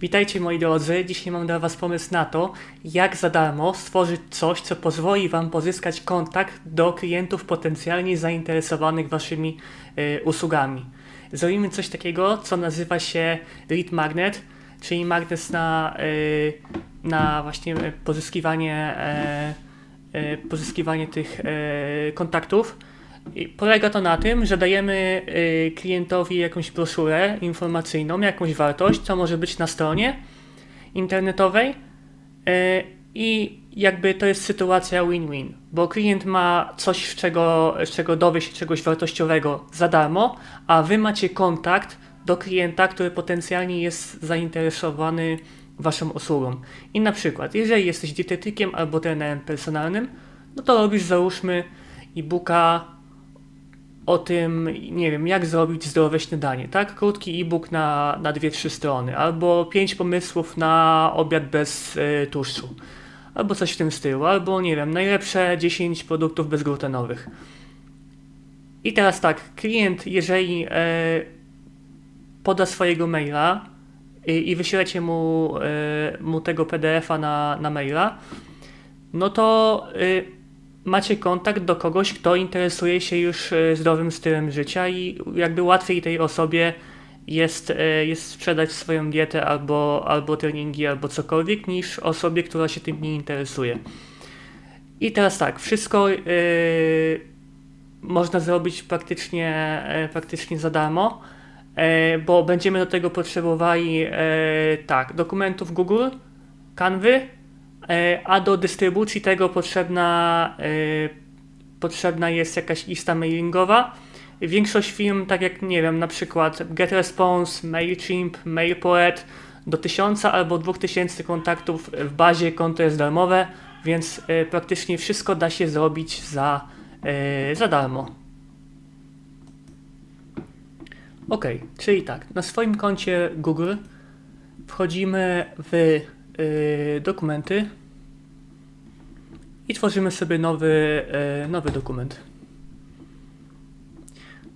Witajcie moi drodzy, dzisiaj mam dla Was pomysł na to, jak za darmo stworzyć coś, co pozwoli Wam pozyskać kontakt do klientów potencjalnie zainteresowanych Waszymi y, usługami. Zrobimy coś takiego, co nazywa się lead magnet, czyli magnes na, y, na właśnie pozyskiwanie, y, y, pozyskiwanie tych y, kontaktów. Polega to na tym, że dajemy y, klientowi jakąś broszurę informacyjną, jakąś wartość, co może być na stronie internetowej y, i jakby to jest sytuacja win-win, bo klient ma coś, z czego, z czego dowie się czegoś wartościowego za darmo, a wy macie kontakt do klienta, który potencjalnie jest zainteresowany waszą usługą. I na przykład, jeżeli jesteś dietetykiem albo trenerem personalnym, no to robisz załóżmy e-booka o tym, nie wiem, jak zrobić zdrowe śniadanie, tak? Krótki e-book na, na 2-3 strony, albo 5 pomysłów na obiad bez y, tłuszczu, albo coś w tym stylu, albo nie wiem, najlepsze 10 produktów bezglutenowych. I teraz tak, klient, jeżeli y, poda swojego maila i, i wyślecie mu, y, mu tego PDF-a na, na maila, no to macie kontakt do kogoś, kto interesuje się już e, zdrowym stylem życia i jakby łatwiej tej osobie jest, e, jest sprzedać swoją dietę albo, albo treningi, albo cokolwiek, niż osobie, która się tym nie interesuje. I teraz tak, wszystko yy, można zrobić praktycznie, yy, praktycznie za darmo, yy, bo będziemy do tego potrzebowali tak, dokumentów Google, Canvy, a do dystrybucji tego potrzebna, e, potrzebna jest jakaś lista mailingowa. Większość firm, tak jak nie wiem, na przykład GetResponse, MailChimp, MailPoet, do 1000 albo 2000 kontaktów w bazie konto jest darmowe, więc e, praktycznie wszystko da się zrobić za, za darmo. Ok, czyli tak, na swoim koncie Google wchodzimy w Y, dokumenty i tworzymy sobie nowy, y, nowy dokument.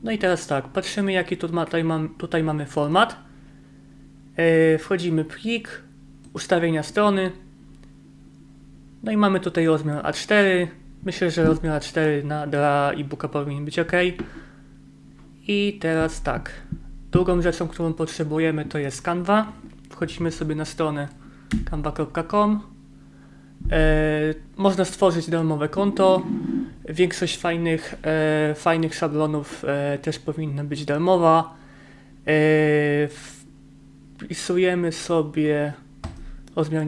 No i teraz tak, patrzymy jaki tutaj, mam, tutaj mamy format. Y, wchodzimy plik, ustawienia strony. No i mamy tutaj rozmiar A4. Myślę, że rozmiar A4 na, dla e-booka powinien być ok. I teraz tak, drugą rzeczą, którą potrzebujemy to jest Canva. Wchodzimy sobie na stronę canva.com. E, można stworzyć darmowe konto. Większość fajnych, e, fajnych szablonów e, też powinna być darmowa. Wpisujemy sobie rozmiar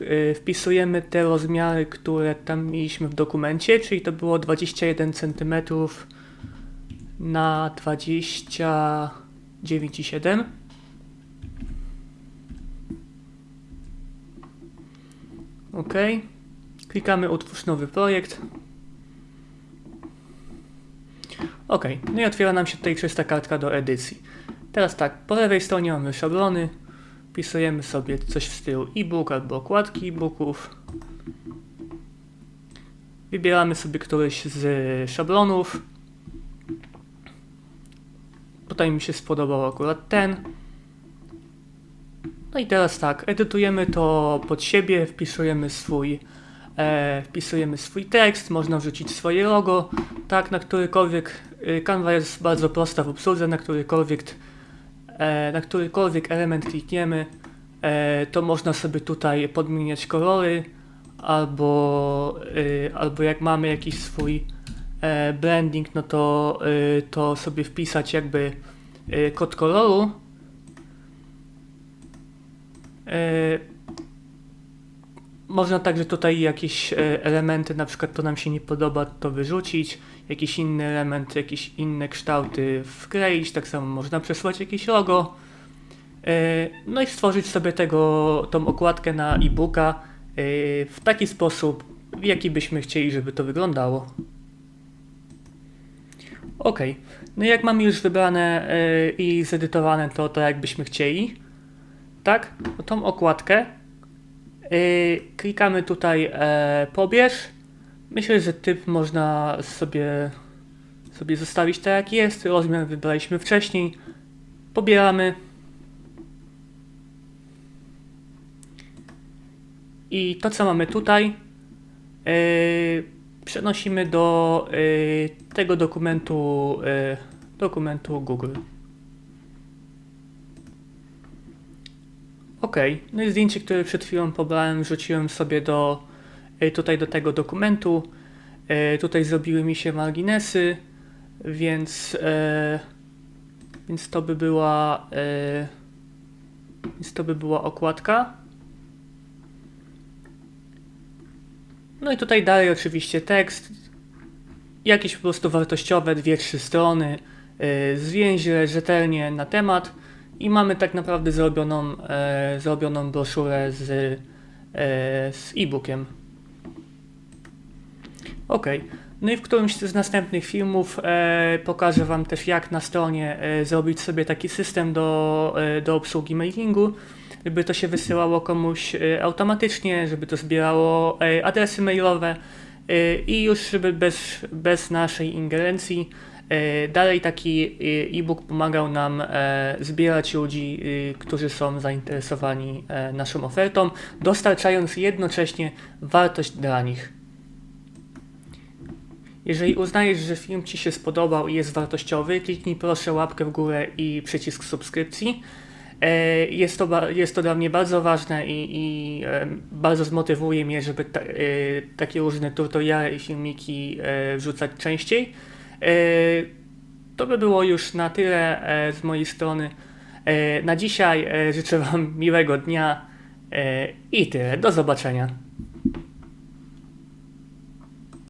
e, wpisujemy te rozmiary, które tam mieliśmy w dokumencie, czyli to było 21 cm na 29,7 OK. Klikamy utwórz nowy projekt. OK. No i otwiera nam się tutaj czysta kartka do edycji. Teraz tak, po lewej stronie mamy szablony. Wpisujemy sobie coś w stylu e-book albo okładki e-booków. Wybieramy sobie któryś z szablonów. Tutaj mi się spodobał akurat ten. No i teraz tak, edytujemy to pod siebie, wpisujemy swój, e, wpisujemy swój tekst, można wrzucić swoje logo, tak, na którykolwiek, y, Canva jest bardzo prosta w obsłudze, na którykolwiek, e, na którykolwiek element klikniemy, e, to można sobie tutaj podmieniać kolory, albo, y, albo jak mamy jakiś swój e, blending, no to, y, to sobie wpisać jakby y, kod koloru, E, można także tutaj jakieś e, elementy, na przykład to nam się nie podoba, to wyrzucić, jakiś inny element, jakieś inne kształty wkleić, tak samo można przesłać jakieś logo. E, no i stworzyć sobie tego, tą okładkę na e-booka w taki sposób, w jaki byśmy chcieli, żeby to wyglądało. Ok, no jak mamy już wybrane i zedytowane to, to jakbyśmy chcieli, tak? Tą okładkę. Yy, klikamy tutaj e, pobierz. Myślę, że typ można sobie, sobie zostawić tak jak jest. Rozmiar wybraliśmy wcześniej. Pobieramy. I to, co mamy tutaj, yy, przenosimy do yy, tego dokumentu, yy, dokumentu Google. Ok, no i zdjęcie, które przed chwilą pobrałem, wrzuciłem sobie do, yy, tutaj do tego dokumentu. Yy, tutaj zrobiły mi się marginesy, więc, yy, więc to by była, więc to by była okładka. No i tutaj dalej oczywiście tekst, jakieś po prostu wartościowe, dwie, trzy strony, zwięźle, rzetelnie na temat i mamy tak naprawdę zrobioną, e, zrobioną broszurę z, e, z e-bookiem. Ok, no i w którymś z następnych filmów e, pokażę Wam też jak na stronie e, zrobić sobie taki system do, e, do obsługi mailingu, żeby to się wysyłało komuś e, automatycznie, żeby to zbierało e, adresy mailowe e, i już żeby bez, bez naszej ingerencji dalej taki e, e-book pomagał nam e, zbierać ludzi, e, którzy są zainteresowani e, naszą ofertą, dostarczając jednocześnie wartość dla nich. Jeżeli uznajesz, że film Ci się spodobał i jest wartościowy, kliknij proszę łapkę w górę i przycisk subskrypcji. E, Jest to, jest to dla mnie bardzo ważne i, i e, bardzo zmotywuje mnie, żeby ta, e, takie różne tutoriale i filmiki e, wrzucać częściej. E, To by było już na tyle e, z mojej strony. E, Na dzisiaj życzę Wam miłego dnia i tyle. Do zobaczenia.